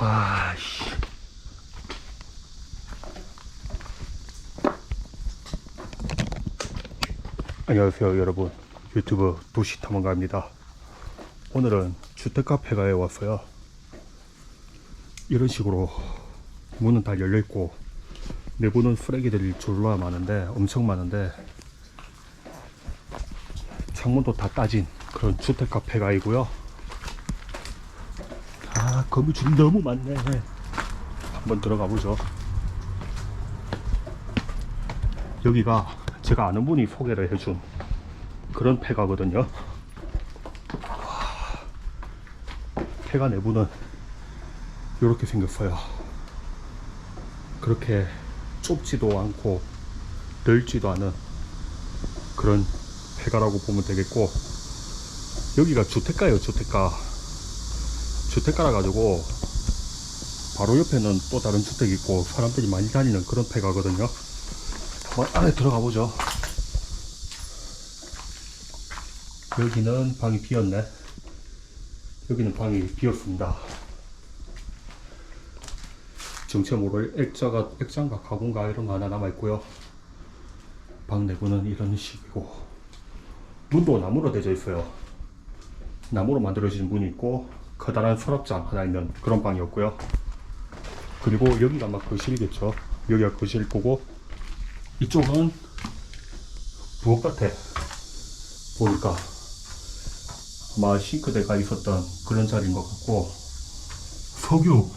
와, 씨. 안녕하세요, 여러분. 유튜브 도시 탐험가입니다. 오늘은 주택 카페가에 왔어요. 이런 식으로 문은 다 열려 있고 내부는 쓰레기들이 졸라 많은데 엄청 많은데 창문도 다 따진 그런 주택 카페가이고요. 아 거미줄이 너무 많네. 한번 들어가 보죠. 여기가 제가 아는 분이 소개를 해준 그런 폐가거든요. 와, 폐가 내부는 이렇게 생겼어요. 그렇게 좁지도 않고 넓지도 않은 그런 폐가라고 보면 되겠고 여기가 주택가예요 주택가 주택가라 가지고 바로 옆에는 또 다른 주택이 있고 사람들이 많이 다니는 그런 폐가거든요 한번 안에 들어가 보죠 여기는 방이 비었네 여기는 방이 비었습니다 정체 모를 액자가 액자인가 가구인가 이런 거 하나 남아 있고요. 방 내부는 이런 식이고 문도 나무로 되어 있어요. 나무로 만들어진 문이 있고 커다란 서랍장 하나 있는 그런 방이었고요. 그리고 여기가 아마 거실이겠죠. 여기가 거실 거고 이쪽은 부엌 같아. 보니까 아마 싱크대가 있었던 그런 자리인 것 같고 석유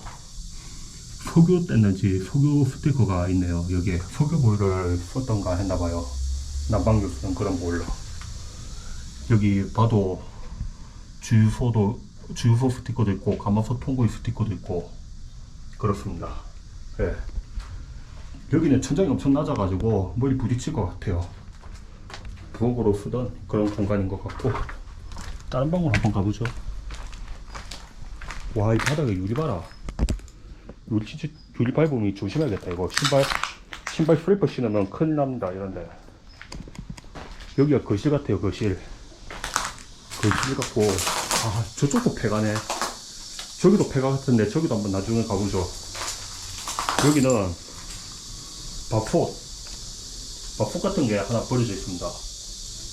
석유 뗐는지 석유 스티커가 있네요. 여기에 석유 보일러를 썼던가 했나봐요. 난방유 쓰는 그런 보일러. 여기 봐도 주유소도 주유소 스티커도 있고 가마솥 통구이 스티커도 있고 그렇습니다. 예. 여기는 천장이 엄청 낮아가지고 머리 부딪힐 것 같아요. 부엌으로 쓰던 그런 공간인 것 같고 다른 방으로 한번 가보죠. 와 이 바닥에 유리 봐라. 유리 진짜 유리 밟으면 조심해야겠다 이거 신발 신발 슬리퍼 신으면 큰일 납니다 이런데 여기가 거실 같아요 거실 거실 같고 아 저쪽도 폐가네 저기도 폐가 같은데 저기도 한번 나중에 가보죠 여기는 밥솥 밥솥 같은 게 하나 버려져 있습니다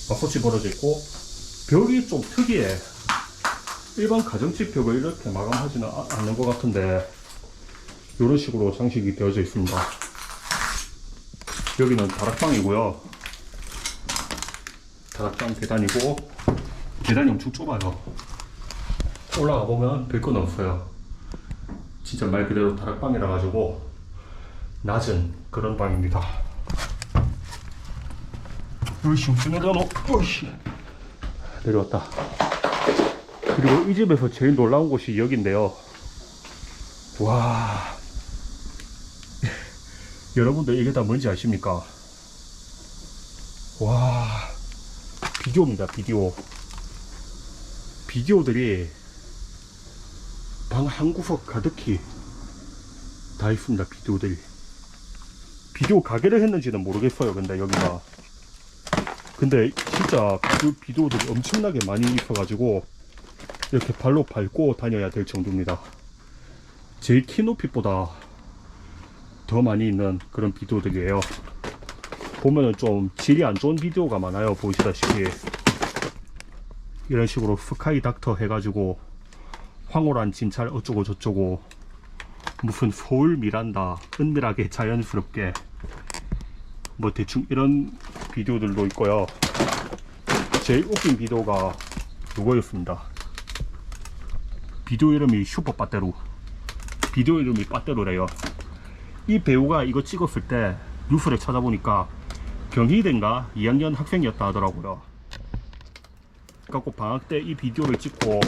밥솥이 버려져 있고 벽이 좀 특이해 일반 가정집 벽을 이렇게 마감하지는 아- 않는 것 같은데 이런 식으로 장식이 되어져 있습니다. 여기는 다락방이고요. 다락방 계단이고 계단이 엄청 좁아요. 올라가 보면 별 건 없어요. 진짜 말 그대로 다락방이라 가지고 낮은 그런 방입니다. 으이씨, 내려놓? 으이씨. 내려왔다. 그리고 이 집에서 제일 놀라운 곳이 여기인데요. 와. 여러분들 이게 다 뭔지 아십니까? 와. 비디오입니다, 비디오. 비디오들이 방 한 구석 가득히 다 있습니다, 비디오들이. 비디오 가게를 했는지는 모르겠어요, 근데 여기가. 근데 진짜 그 비디오들이 엄청나게 많이 있어가지고 이렇게 발로 밟고 다녀야 될 정도입니다. 제 키 높이보다 더 많이 있는 그런 비디오들이에요. 보면은 좀 질이 안 좋은 비디오가 많아요. 보시다시피 이런 식으로 스카이 닥터 해가지고 황홀한 진찰 어쩌고 저쩌고 무슨 서울 미란다 은밀하게 자연스럽게 뭐 대충 이런 비디오들도 있고요. 제일 웃긴 비디오가 이거였습니다. 비디오 이름이 슈퍼 빠떼루. 비디오 이름이 빠떼루래요. 이 배우가 이거 찍었을 때 뉴스를 찾아보니까 경희대인가 2학년 학생이었다 하더라고요. 그래갖고 방학 때 이 비디오를 찍고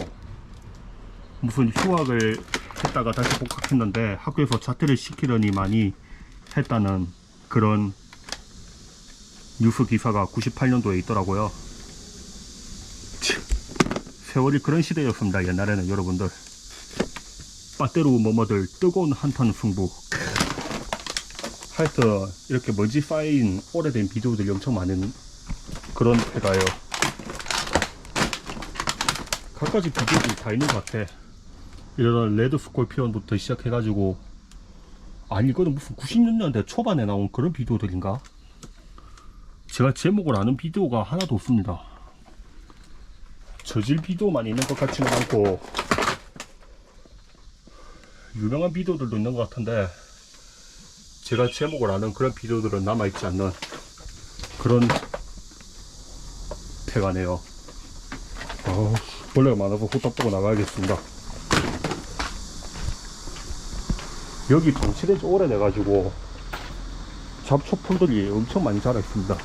무슨 휴학을 했다가 다시 복학했는데 학교에서 자퇴를 시키려니 많이 했다는 그런 뉴스 기사가 98년도에 있더라고요. 참, 세월이 그런 시대였습니다. 옛날에는 여러분들. 빠떼로 뭐뭐들 뜨거운 한판 승부. 하여튼 이렇게 먼지 쌓인 오래된 비디오들이 엄청 많은 그런 회가요. 갖가지 비디오들이 다 있는 것 같아. 이런 레드 스콜피온부터 시작해가지고 아니 이거는 무슨 90년대 초반에 나온 그런 비디오들인가? 제가 제목을 아는 비디오가 하나도 없습니다. 저질 비디오만 있는 것 같지는 않고 유명한 비디오들도 있는 것 같은데 제가 제목을 아는 그런 비디오들은 남아있지 않는 그런 폐가네요. 아, 벌레가 많아서 후딱 보고 나가야겠습니다. 여기 방치된 지 오래돼가지고 잡초풀들이 엄청 많이 자라 있습니다.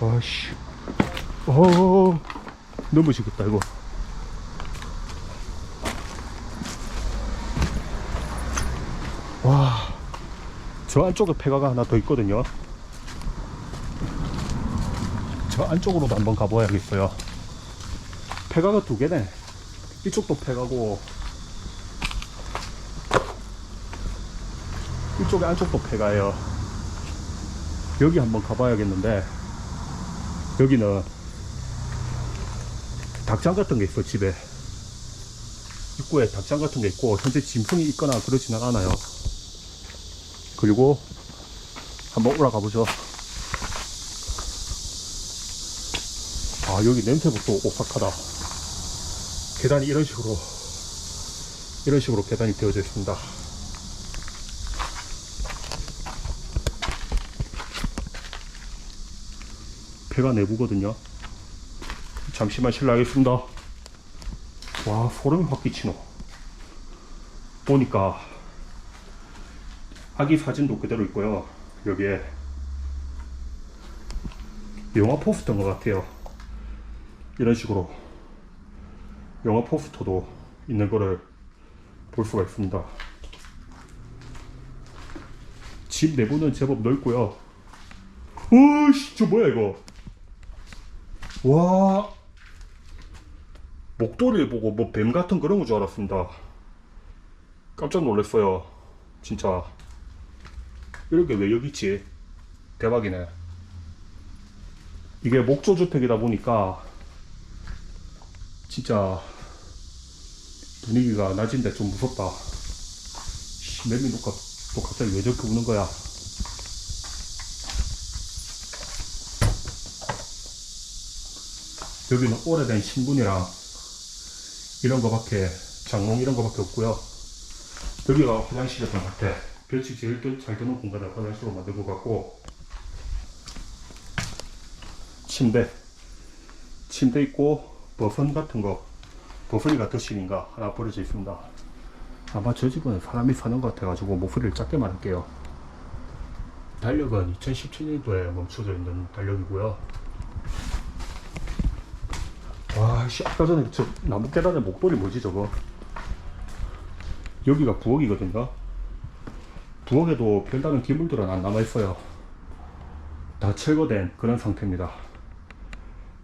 아씨, 어, 넘으시겠다 이거. 와, 저 안쪽에 폐가가 하나 더 있거든요. 저 안쪽으로도 한번 가봐야겠어요. 폐가가 두 개네. 이쪽도 폐가고, 이쪽에 안쪽도 폐가예요. 여기 한번 가봐야겠는데, 여기는 닭장 같은 게 있어, 집에. 입구에 닭장 같은 게 있고, 현재 짐승이 있거나 그러지는 않아요. 그리고 한번 올라가 보죠. 아, 여기 냄새부터 오싹하다. 계단이 이런 식으로, 이런 식으로 계단이 되어져 있습니다. 배가 내부거든요. 잠시만 실례하겠습니다. 와, 소름이 확 끼치노. 보니까 아기 사진도 그대로 있고요. 여기에 영화 포스터인 것 같아요. 이런 식으로 영화 포스터도 있는 거를 볼 수가 있습니다. 집 내부는 제법 넓고요. 오씨, 저 뭐야 이거? 와, 목도리를 보고 뭐 뱀 같은 그런 거 줄 알았습니다. 깜짝 놀랐어요. 진짜. 이렇게 왜 여기 있지? 대박이네. 이게 목조주택이다 보니까 진짜 분위기가 낮은데 좀 무섭다. 씨, 매미 누가 또 갑자기 왜 저렇게 우는 거야? 여기는 오래된 신분이랑 이런 거밖에 장롱 이런 거밖에 없고요. 여기가 화장실이었던 것 같아. 볕이 제일 더잘 드는 공간을 화장실로 것 같고 침대 침대 있고 버선 같은 거 버선이 같은 실인가 하나 버려져 있습니다. 아마 저 집은 사람이 사는 것 같아가지고 목소리를 작게 말할게요. 달력은 2017년도에 멈춰져 있는 달력이고요. 와, 씨, 아까 전에 저 나무 계단에 목도리 뭐지 저거? 여기가 부엌이거든요. 부엌에도 별다른 기물들은 안 남아있어요. 다 철거된 그런 상태입니다.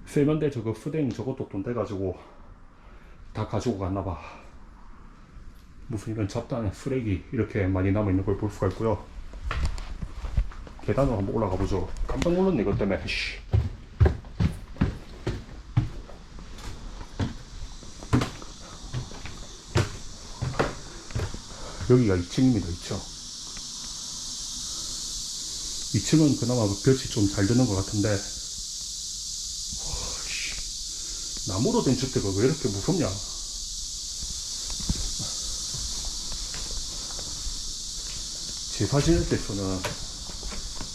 세면대 저거 수댕 저것도 돈 돼가지고 다 가지고 갔나 봐. 무슨 이런 잡다한 쓰레기 이렇게 많이 남아있는 걸 볼 수가 있고요. 계단으로 한번 올라가 보죠. 깜짝 놀랐네 이것 때문에. 씨. 여기가 2층입니다, 2층. 2층은 그나마 그 볕이 좀 잘 드는 것 같은데, 와, 씨. 나무로 된 주택은 왜 이렇게 무섭냐? 제사 지낼 때서는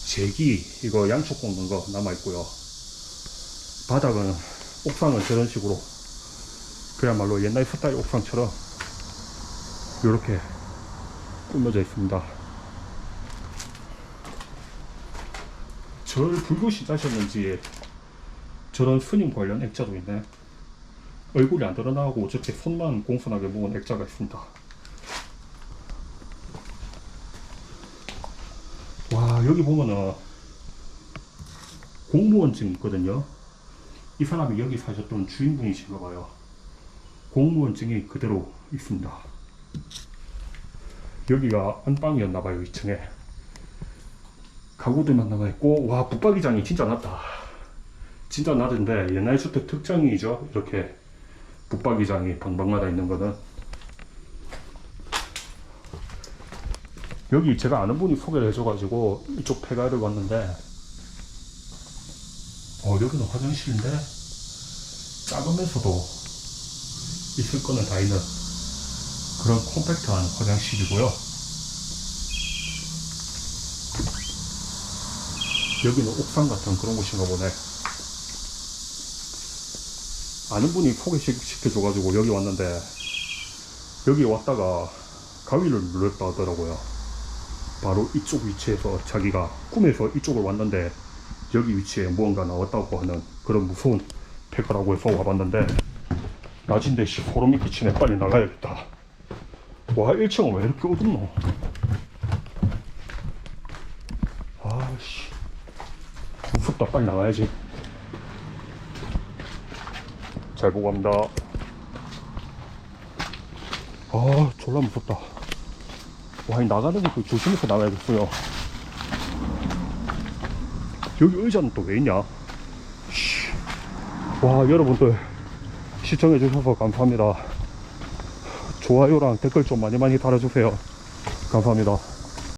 제기, 이거 양초 꽂는 거 남아있고요. 바닥은, 옥상은 저런 식으로, 그야말로 옛날 스타일 옥상처럼, 이렇게 꾸며져 있습니다. 절 불교시 짜셨는지 저런 스님 관련 액자도 있네. 얼굴이 안 드러나고 저렇게 손만 공손하게 모은 액자가 있습니다. 와 여기 보면은 공무원증 있거든요. 이 사람이 여기 사셨던 주인분이신가 봐요. 공무원증이 그대로 있습니다. 여기가 안방이었나봐요 2층에 가구들만 남아있고 와 붙박이장이 진짜 낮다 진짜 낮은데 옛날 주택 특장이죠. 이렇게 붙박이장이 방방마다 있는 거는. 여기 제가 아는 분이 소개를 해줘가지고 이쪽 폐가를 왔는데 어 여기는 화장실인데 작으면서도 있을 거는 다 있는 그런 콤팩트한 화장실이고요. 여기는 옥상 같은 그런 곳인가 보네. 아는 분이 소개시켜줘가지고 여기 왔는데 여기 왔다가 가위를 눌렀다 하더라고요. 바로 이쪽 위치에서 자기가 꿈에서 이쪽을 왔는데 여기 위치에 무언가 나왔다고 하는 그런 무서운 폐가라고 해서 와봤는데 낮인데 씨 소름이 끼치네. 빨리 나가야겠다. 와 1층은 왜 이렇게 어둡노? 아씨. 무섭다. 빨리 나가야지 잘 보고 갑니다 아 졸라 무섭다 와, 이 나가는 것도 조심해서 나가야겠어요. 여기 의자는 또 왜 있냐? 씨. 와, 여러분들 시청해 주셔서 감사합니다. 좋아요랑 댓글 좀 많이 많이 달아주세요. 감사합니다.